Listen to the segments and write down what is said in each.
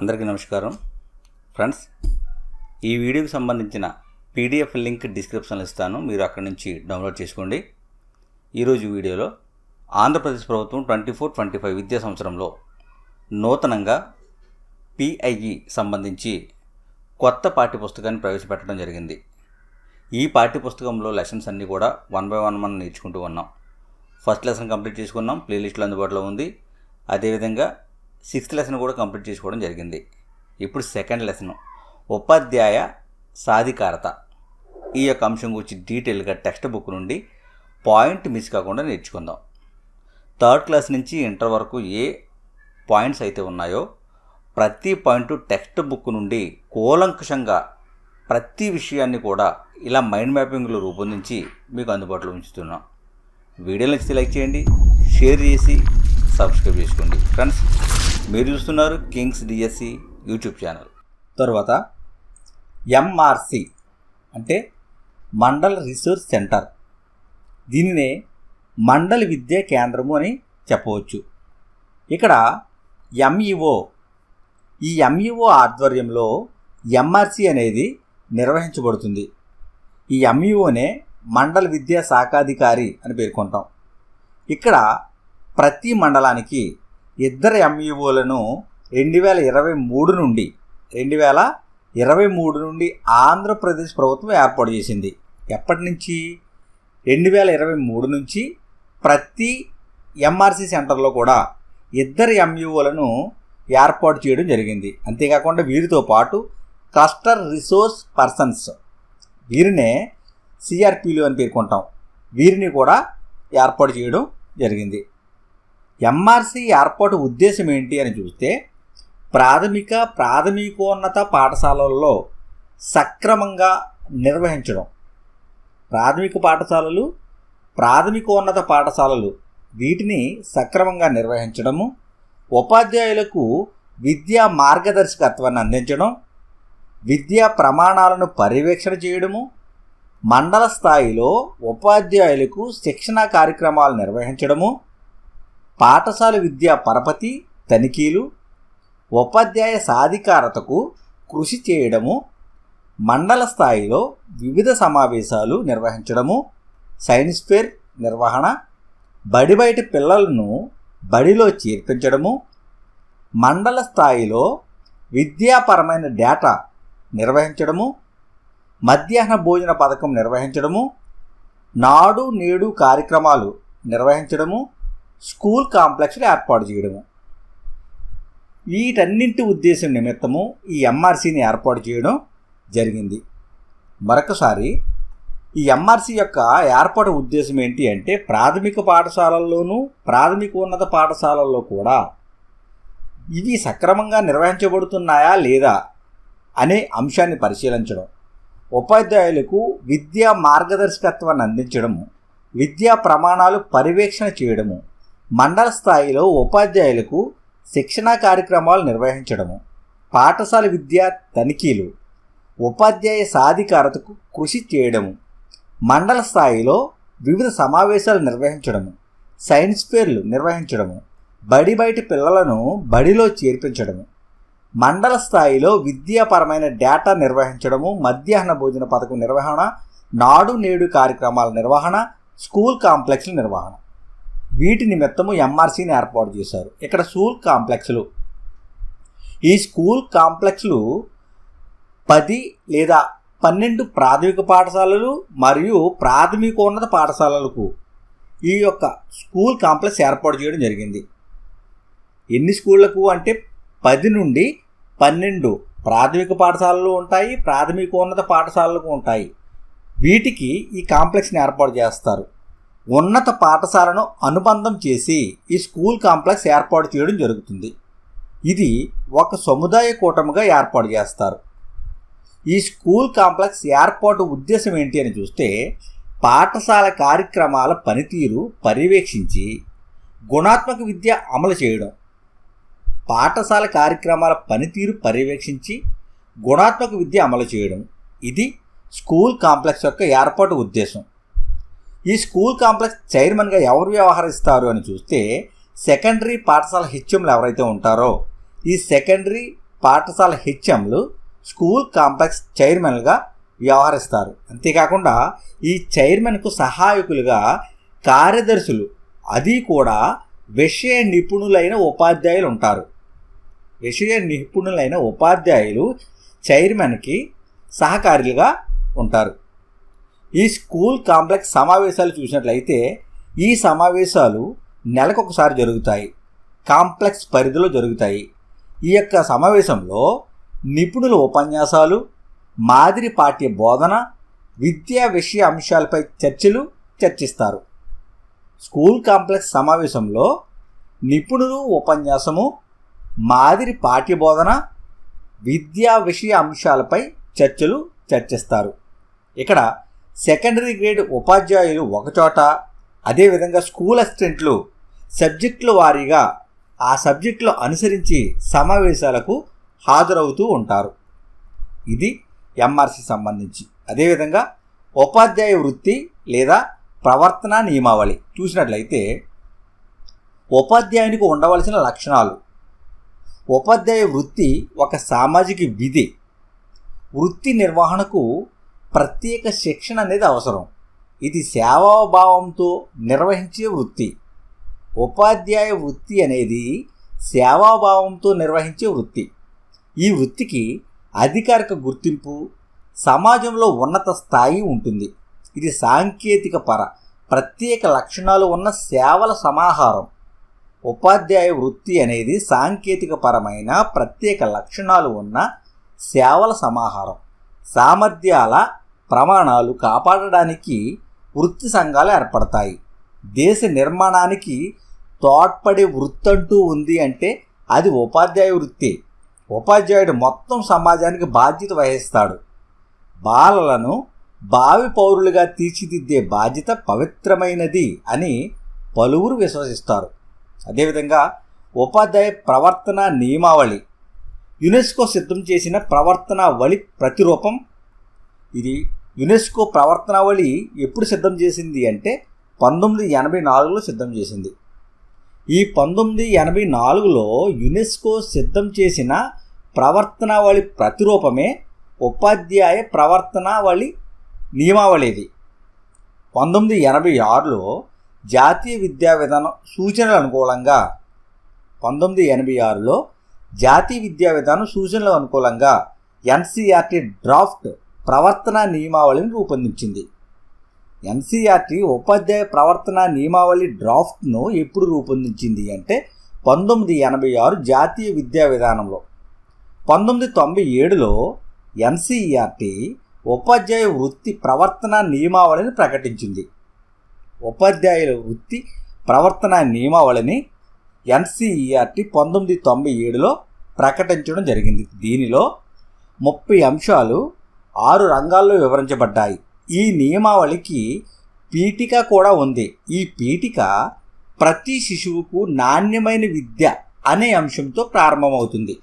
అందరికీ నమస్కారం. ఫ్రెండ్స్ ఈ వీడియోకి సంబంధించిన పీడిఎఫ్ లింక్ డిస్క్రిప్షన్లో ఇస్తాను. మీరు అక్కడి నుంచి డౌన్లోడ్ చేసుకోండి. ఈరోజు వీడియోలో ఆంధ్రప్రదేశ్ ప్రభుత్వం ట్వంటీ ఫోర్ ట్వంటీ ఫైవ్ విద్యా సంవత్సరంలో నూతనంగా పిఐఈ సంబంధించి కొత్త పాఠ్యపుస్తకాన్ని ప్రవేశపెట్టడం జరిగింది. ఈ పాఠ్యపుస్తకంలో లెసన్స్ అన్నీ కూడా వన్ బై వన్ మనం నేర్చుకుంటూ ఉన్నాం. ఫస్ట్ లెసన్ కంప్లీట్ చేసుకున్నాం. ప్లేలిస్ట్లో అందుబాటులో ఉంది. అదేవిధంగా సిక్స్త్ లెసన్ కూడా కంప్లీట్ చేసుకోవడం జరిగింది. ఇప్పుడు సెకండ్ లెసన్. ఉపాధ్యాయ సాధికారత. ఈ యొక్క అంశం గురించి డీటెయిల్గా టెక్స్ట్ బుక్ నుండి పాయింట్ మిస్ కాకుండా నేర్చుకుందాం. థర్డ్ క్లాస్ నుంచి ఇంటర్ వరకు ఏ పాయింట్స్ అయితే ఉన్నాయో ప్రతి పాయింట్ టెక్స్ట్ బుక్ నుండి కూలంకషంగా ప్రతి విషయాన్ని కూడా ఇలా మైండ్ మ్యాపింగ్లో రూపొందించి మీకు అందుబాటులో ఉంచుతున్నాం. వీడియో నచ్చితే లైక్ చేయండి షేర్ చేసి సబ్స్క్రైబ్ చేసుకోండి. ఫ్రెండ్స్ మీరు చూస్తున్నారు కింగ్స్ డిఎస్సి యూట్యూబ్ ఛానల్. తర్వాత ఎంఆర్సి అంటే మండల్ రీసోర్స్ సెంటర్. దీనినే మండల్ విద్యా కేంద్రము అని చెప్పవచ్చు. ఇక్కడ ఎంఈఓ ఈ ఎంఈఓ ఆధ్వర్యంలో ఎంఆర్సి అనేది నిర్వహించబడుతుంది. ఈ ఎంఈఓనే మండల విద్యా శాఖాధికారి అని పేర్కొంటాం. ఇక్కడ ప్రతి మండలానికి ఇద్దరు ఎంఈఓలను రెండు వేల ఇరవై మూడు నుండి రెండు వేల ఇరవై మూడు నుండి ఆంధ్రప్రదేశ్ ప్రభుత్వం ఏర్పాటు చేసింది. ఎప్పటి నుంచి? రెండు వేల ఇరవై మూడు నుంచి ప్రతి ఎంఆర్సీ సెంటర్లో కూడా ఇద్దరు ఎంఈఓలను ఏర్పాటు చేయడం జరిగింది. అంతేకాకుండా వీరితో పాటు క్లస్టర్ రిసోర్స్ పర్సన్స్ వీరినే సిఆర్పీలు అని పేర్కొంటాం. వీరిని కూడా ఏర్పాటు చేయడం జరిగింది. ఎంఆర్సీ ఏర్పాటు ఉద్దేశం ఏంటి అని చూస్తే ప్రాథమిక ప్రాథమికోన్నత పాఠశాలల్లో సక్రమంగా నిర్వహించడం. ప్రాథమిక పాఠశాలలు ప్రాథమికోన్నత పాఠశాలలు వీటిని సక్రమంగా నిర్వహించడము ఉపాధ్యాయులకు విద్యా మార్గదర్శకత్వాన్ని అందించడం విద్యా ప్రమాణాలను పర్యవేక్షణ చేయడము మండల స్థాయిలో ఉపాధ్యాయులకు శిక్షణా కార్యక్రమాలు నిర్వహించడము పాఠశాల విద్యా పరపతి తనిఖీలు ఉపాధ్యాయ సాధికారతకు కృషి చేయడము మండల స్థాయిలో వివిధ సమావేశాలు నిర్వహించడము సైన్స్ ఫేర్ నిర్వహణ బడి బయట పిల్లలను బడిలో చేర్పించడము మండల స్థాయిలో విద్యాపరమైన డేటా నిర్వహించడము మధ్యాహ్న భోజన పథకం నిర్వహించడము నాడు నేడు కార్యక్రమాలు నిర్వహించడము స్కూల్ కాంప్లెక్స్లు ఏర్పాటు చేయడము. వీటన్నింటి ఉద్దేశం నిమిత్తము ఈ ఎంఆర్సీని ఏర్పాటు చేయడం జరిగింది. మరొకసారి ఈ ఎంఆర్సీ యొక్క ఏర్పాటు ఉద్దేశం ఏంటి అంటే ప్రాథమిక పాఠశాలల్లోనూ ప్రాథమికోన్నత పాఠశాలల్లో కూడా ఇవి సక్రమంగా నిర్వహించబడుతున్నాయా లేదా అనే అంశాన్ని పరిశీలించడం. ఉపాధ్యాయులకు విద్యా మార్గదర్శకత్వాన్ని అందించడము విద్యా ప్రమాణాలు పర్యవేక్షణ చేయడము మండల స్థాయిలో ఉపాధ్యాయులకు శిక్షణా కార్యక్రమాలు నిర్వహించడము పాఠశాల విద్యా తనిఖీలు ఉపాధ్యాయ సాధికారతకు కృషి చేయడము మండల స్థాయిలో వివిధ సమావేశాలు నిర్వహించడము సైన్స్ ఫేర్లు నిర్వహించడము బడి బయట పిల్లలను బడిలో చేర్పించడము మండల స్థాయిలో విద్యాపరమైన డేటా నిర్వహించడము మధ్యాహ్న భోజన పథకం నిర్వహణ నాడు నేడు కార్యక్రమాల నిర్వహణ స్కూల్ కాంప్లెక్స్ల నిర్వహణ. వీటి నిమిత్తము ఎంఆర్సీని ఏర్పాటు చేశారు. ఇక్కడ స్కూల్ కాంప్లెక్స్లు. ఈ స్కూల్ కాంప్లెక్స్లు పది లేదా పన్నెండు ప్రాథమిక పాఠశాలలు మరియు ప్రాథమికోన్నత పాఠశాలలకు ఈ యొక్క స్కూల్ కాంప్లెక్స్ ఏర్పాటు చేయడం జరిగింది. ఎన్ని స్కూళ్ళకు అంటే పది నుండి పన్నెండు ప్రాథమిక పాఠశాలలు ఉంటాయి ప్రాథమికోన్నత పాఠశాలలకు ఉంటాయి. వీటికి ఈ కాంప్లెక్స్ని ఏర్పాటు చేస్తారు. ఉన్నత పాఠశాలను అనుబంధం చేసి ఈ స్కూల్ కాంప్లెక్స్ ఏర్పాటు చేయడం జరుగుతుంది. ఇది ఒక సముదాయ కూటమిగా ఏర్పాటు చేస్తారు. ఈ స్కూల్ కాంప్లెక్స్ ఏర్పాటు ఉద్దేశం ఏంటి అని చూస్తే పాఠశాల కార్యక్రమాల పనితీరు పర్యవేక్షించి గుణాత్మక విద్య అమలు చేయడం పాఠశాల కార్యక్రమాల పనితీరు పర్యవేక్షించి గుణాత్మక విద్య అమలు చేయడం. ఇది స్కూల్ కాంప్లెక్స్ యొక్క ఏర్పాటు ఉద్దేశం. ఈ స్కూల్ కాంప్లెక్స్ చైర్మన్గా ఎవరు వ్యవహరిస్తారు అని చూస్తే సెకండరీ పాఠశాల హెచ్ఎంలు ఎవరైతే ఉంటారో ఈ సెకండరీ పాఠశాల హెచ్ఎంలు స్కూల్ కాంప్లెక్స్ చైర్మన్గా వ్యవహరిస్తారు. అంతేకాకుండా ఈ చైర్మన్కు సహాయకులుగా కార్యదర్శులు అది కూడా విషయ నిపుణులైన ఉపాధ్యాయులు ఉంటారు. విషయ నిపుణులైన ఉపాధ్యాయులు చైర్మన్కి సహకారులుగా ఉంటారు. ఈ స్కూల్ కాంప్లెక్స్ సమావేశాలు చూసినట్లయితే ఈ సమావేశాలు నెలకొకసారి జరుగుతాయి. కాంప్లెక్స్ పరిధిలో జరుగుతాయి. ఈ యొక్క సమావేశంలో నిపుణుల ఉపన్యాసాలు మాదిరి పాఠ్య బోధన విద్యా విషయ అంశాలపై చర్చలు చర్చిస్తారు. స్కూల్ కాంప్లెక్స్ సమావేశంలో నిపుణులు ఉపన్యాసము మాదిరి పాఠ్య బోధన విద్యా విషయ అంశాలపై చర్చలు చర్చిస్తారు. ఇక్కడ సెకండరీ గ్రేడ్ ఉపాధ్యాయులు ఒకచోట అదేవిధంగా స్కూల్ అసిస్టెంట్లు సబ్జెక్టుల వారీగా ఆ సబ్జెక్టులు అనుసరించి సమావేశాలకు హాజరవుతూ ఉంటారు. ఇది ఎంఆర్సి సంబంధించి. అదేవిధంగా ఉపాధ్యాయ వృత్తి లేదా ప్రవర్తన నియమావళి. చూసినట్లయితే ఉపాధ్యాయునికి ఉండవలసిన లక్షణాలు. ఉపాధ్యాయ వృత్తి ఒక సామాజిక విధి. వృత్తి నిర్వహణకు ప్రత్యేక శిక్షణ అనేది అవసరం. ఇది సేవాభావంతో నిర్వహించే వృత్తి. ఉపాధ్యాయ వృత్తి అనేది సేవాభావంతో నిర్వహించే వృత్తి. ఈ వృత్తికి అధికారిక గుర్తింపు సమాజంలో ఉన్నత స్థాయి ఉంటుంది. ఇది సాంకేతిక పర ప్రత్యేక లక్షణాలు ఉన్న సేవల సమాహారం. ఉపాధ్యాయ వృత్తి అనేది సాంకేతిక పరమైన ప్రత్యేక లక్షణాలు ఉన్న సేవల సమాహారం. సామర్థ్యాల ప్రమాణాలు కాపాడడానికి వృత్తి సంఘాలు ఏర్పడతాయి. దేశ నిర్మాణానికి తోడ్పడే వృత్తి అంటూ ఉంది అంటే అది ఉపాధ్యాయ వృత్తి. ఉపాధ్యాయుడు మొత్తం సమాజానికి బాధ్యత వహిస్తాడు. బాలలను భావి పౌరులుగా తీర్చిదిద్దే బాధ్యత పవిత్రమైనది అని పలువురు విశ్వసిస్తారు. అదేవిధంగా ఉపాధ్యాయ ప్రవర్తన నియమావళి. యునెస్కో సిద్ధం చేసిన ప్రవర్తనావళి ప్రతిరూపం. ఇది యునెస్కో ప్రవర్తనావళి ఎప్పుడు సిద్ధం చేసింది అంటే పంతొమ్మిది ఎనభై నాలుగులో సిద్ధం చేసింది. ఈ పంతొమ్మిది ఎనభై నాలుగులో యునెస్కో సిద్ధం చేసిన ప్రవర్తనావళి ప్రతిరూపమే ఉపాధ్యాయ ప్రవర్తనావళి నియమావళి ఇది. పంతొమ్మిది ఎనభై ఆరులో జాతీయ విద్యా విధానం సూచనలు అనుకూలంగా పంతొమ్మిది ఎనభై ఆరులో జాతీయ విద్యా విధానం సూచనలు అనుకూలంగా ఎన్సీఆర్టీ డ్రాఫ్ట్ ప్రవర్తన నియమావళిని రూపొందించింది. ఎన్సీఆర్టీ ఉపాధ్యాయ ప్రవర్తన నియమావళి డ్రాఫ్ట్ను ఎప్పుడు రూపొందించింది అంటే పంతొమ్మిది ఎనభై ఆరు జాతీయ విద్యా విధానంలో. పంతొమ్మిది తొంభై ఏడులో ఎన్సీఈఆర్టీ ఉపాధ్యాయ వృత్తి ప్రవర్తన నియమావళిని ప్రకటించింది. ఉపాధ్యాయుల వృత్తి ప్రవర్తన నియమావళిని ఎన్సీఈఆర్టీ పంతొమ్మిది తొంభై ఏడులో ప్రకటించడం జరిగింది. దీనిలో ముప్పై అంశాలు ఆరు రంగాల్లో వివరించబడ్డాయి. ఈ నియమావళికి పీఠిక కూడా ఉంది. ఈ పీఠిక ప్రతి శిశువుకు నాణ్యమైన విద్య అనే అంశంతో ప్రారంభమవుతుంది.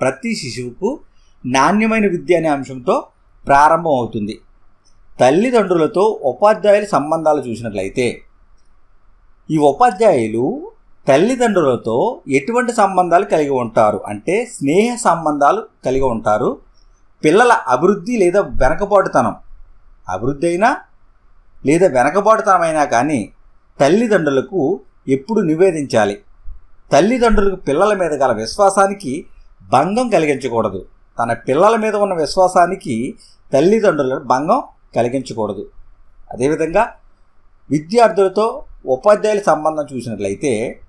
ప్రతి శిశువుకు నాణ్యమైన విద్య అనే అంశంతో ప్రారంభమవుతుంది. తల్లిదండ్రులతో ఉపాధ్యాయుల సంబంధాలు చూసినట్లయితే ఈ ఉపాధ్యాయులు తల్లిదండ్రులతో ఎటువంటి సంబంధాలు కలిగి ఉంటారు? అంటే స్నేహ సంబంధాలు కలిగి ఉంటారు? పిల్లల అభివృద్ధి లేదా వెనకబాటుతనం. అభివృద్ధి అయినా లేదా వెనకబాటుతనమైనా కానీ తల్లిదండ్రులకు ఎప్పుడు నివేదించాలి. తల్లిదండ్రులకు పిల్లల మీద గల విశ్వాసానికి భంగం కలిగించకూడదు. తన పిల్లల మీద ఉన్న విశ్వాసానికి తల్లిదండ్రుల భంగం కలిగించకూడదు. అదేవిధంగా విద్యార్థులతో ఉపాధ్యాయుల సంబంధం చూసినట్లయితే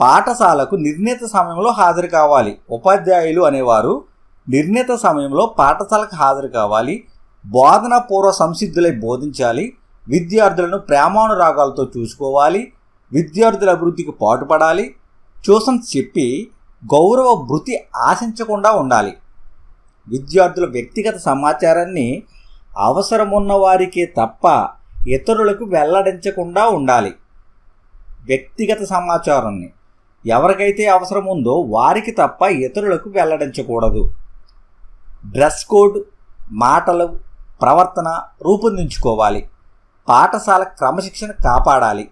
పాఠశాలకు నిర్ణీత సమయంలో హాజరు కావాలి. ఉపాధ్యాయులు అనేవారు నిర్ణీత సమయంలో పాఠశాలకు హాజరు కావాలి బోధనపూర్వ సంసిద్ధులై బోధించాలి విద్యార్థులను ప్రేమానురాగాలతో చూసుకోవాలి విద్యార్థుల అభివృద్ధికి పాటుపడాలి ట్యూషన్ చెప్పి గౌరవ భృతి ఆశించకుండా ఉండాలి. విద్యార్థుల వ్యక్తిగత సమాచారాన్ని అవసరమున్న వారికే తప్ప ఇతరులకు వెల్లడించకుండా ఉండాలి. వ్యక్తిగత సమాచారాన్ని ఎవరికైతే అవసరం ఉందో వారికి తప్ప ఇతరులకు వెల్లడించకూడదు. డ్రెస్ కోడ్ మాటలు ప్రవర్తన రూపొందించుకోవాలి. పాఠశాల క్రమశిక్షణ కాపాడాలి.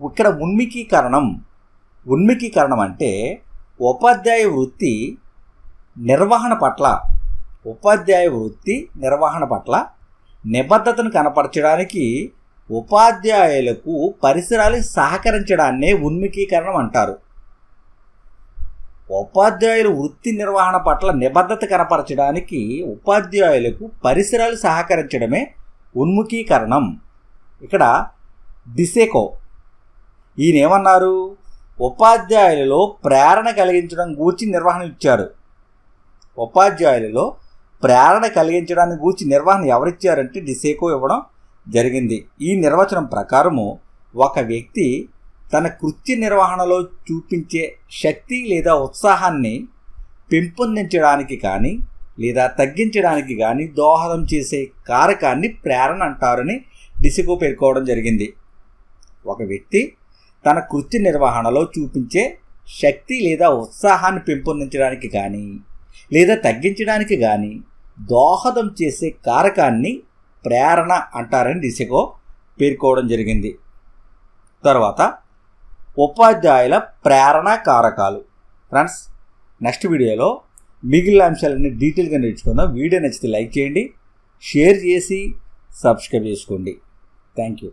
ఇక్కడ ఉన్మికీకరణం ఉన్మికీకరణం అంటే ఉపాధ్యాయ వృత్తి నిర్వహణ పట్ల ఉపాధ్యాయ వృత్తి నిర్వహణ పట్ల నిబద్ధతను కనపరచడానికి ఉపాధ్యాయులకు పరిసరాలు సహకరించడాన్నే ఉన్మికీకరణం అంటారు. ఉపాధ్యాయులు వృత్తి నిర్వహణ పట్ల నిబద్ధత కనపరచడానికి ఉపాధ్యాయులకు పరిసరాలు సహకరించడమే ఉన్ముఖీకరణం. ఇక్కడ డిసెకో. ఈయన ఏమన్నారు ఉపాధ్యాయులలో ప్రేరణ కలిగించడం గూర్చి నిర్వహణ ఇచ్చారు. ఉపాధ్యాయులలో ప్రేరణ కలిగించడానికి గూర్చి నిర్వహణ ఎవరిచ్చారంటే డిసేకో ఇవ్వడం జరిగింది. ఈ నిర్వచనం ప్రకారము ఒక వ్యక్తి తన కృత్య నిర్వహణలో చూపించే శక్తి లేదా ఉత్సాహాన్ని పెంపొందించడానికి కానీ లేదా తగ్గించడానికి కానీ దోహదం చేసే కారకాన్ని ప్రేరణ అంటారని దిశకు పేర్కోవడం జరిగింది. ఒక వ్యక్తి తన కృత్య నిర్వహణలో చూపించే శక్తి లేదా ఉత్సాహాన్ని పెంపొందించడానికి కానీ లేదా తగ్గించడానికి కానీ దోహదం చేసే కారకాన్ని ప్రేరణ అంటారని దిశకు పేర్కోవడం జరిగింది. తర్వాత ఉపాధ్యాయుల ప్రేరణ కారకాలు. ఫ్రెండ్స్ నెక్స్ట్ వీడియోలో మిగిలిన అంశాలన్నీ డీటెయిల్గా నేర్చుకుందాం. వీడియో నచ్చితే లైక్ చేయండి షేర్ చేసి సబ్స్క్రైబ్ చేసుకోండి. Thank you.